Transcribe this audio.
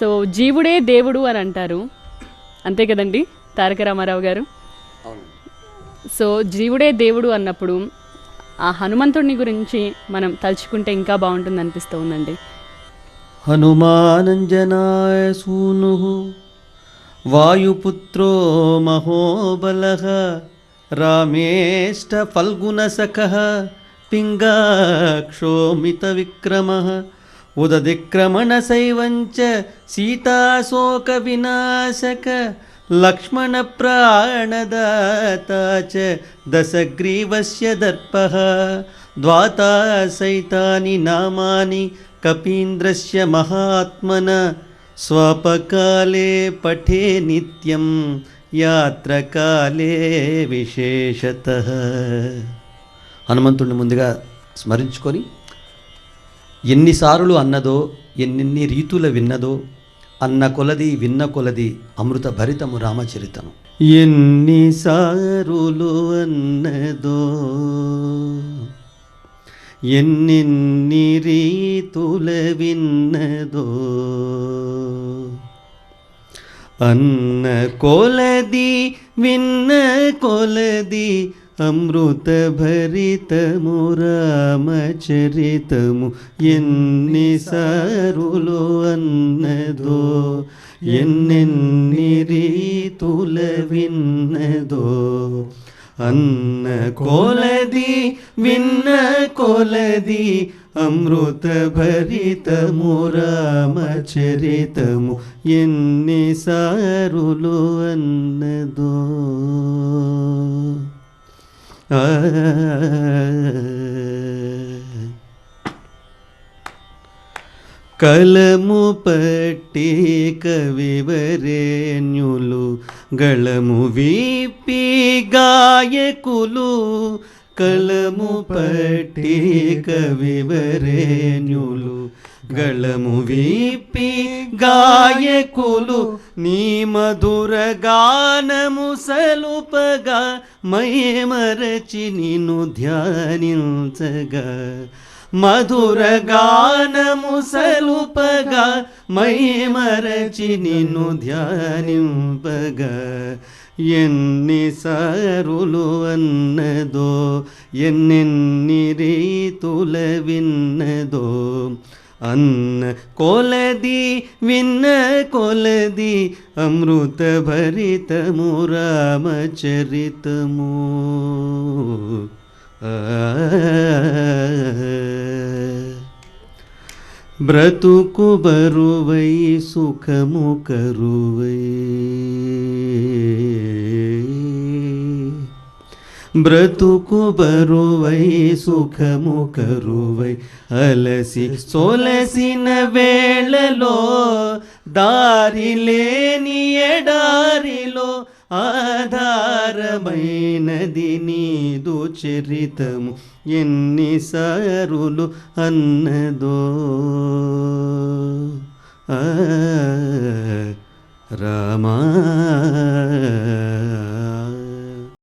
So జీవుడే దేవుడు అని అంటారు. అంతే కదండి తారక రామారావు గారు? అవును సో జీవుడే దేవుడు అన్నప్పుడు ఆ హనుమంతుడిని గురించి మనం తలుచుకుంటే ఇంకా బాగుంటుంది అనిపిస్తూ ఉందండి హనుమానంజనాయ సూను వాయుపుత్రో మహోబల రామేష్ట ఫల్గుణసఖ పింగాక్షోమిత విక్రమ ఉదదిక్రమణ శైవంచ సీతాశోక వినాశక లక్ష్మణ ప్రాణదాత చ దశగ్రీవస్య దర్పః ద్వాతా సైతాని నామాని కపీంద్రస్య మహాత్మన స్వపకాలే పఠే నిత్యం యాత్రకాలే విశేషత హనుమంతుడిని ముందుగా స్మరించుకొని ఎన్నిసార్లు అన్నదో ఎన్నెన్ని రీతుల విన్నదో అన్న కొలది విన్న కొలది అమృత భరితము రామచరితము. ఎన్నిసారులు అన్నదో ఎన్నెన్ని రీతుల విన్నదో అన్న కొలది విన్న కొలది అమృత భరితము రామచరితము ఎన్నిసారులు అన్నదో? ఎన్నెన్ని రీతుల విన్నదో? అన్న కొలది విన్న కొలది అమృత భరితము రామచరితము ఎన్ని సారులు అన్నదో? కలము పట్టి కవివరేణ్యులు గళము వీపి గాయకులు. కలము పట్టి కవివరేణ్యులు గళము వీపి గాయకులు. నీ మధుర గానము సలుపగా మరచి నిన్ను ధ్యానించగా. మధుర గానము సలుపగా మై మరచి నిన్ను ధ్యానింపగా. ఎన్ని సారులు అన్నదో ఎన్నెన్ని రీతుల విన్నదో అన్న కొలది విన్న కొలది అమృత భరితము రామచరితము బ్రతుకు బరువై సుఖము కరువై బ్రతుకు బరువై సుఖము కరువై. అలసి సొలసిన వేళలో దారి లేని ఎడారిలో ఆధారమైనది నీదు చరితము. ఎన్నిసారులు అన్నదో రామా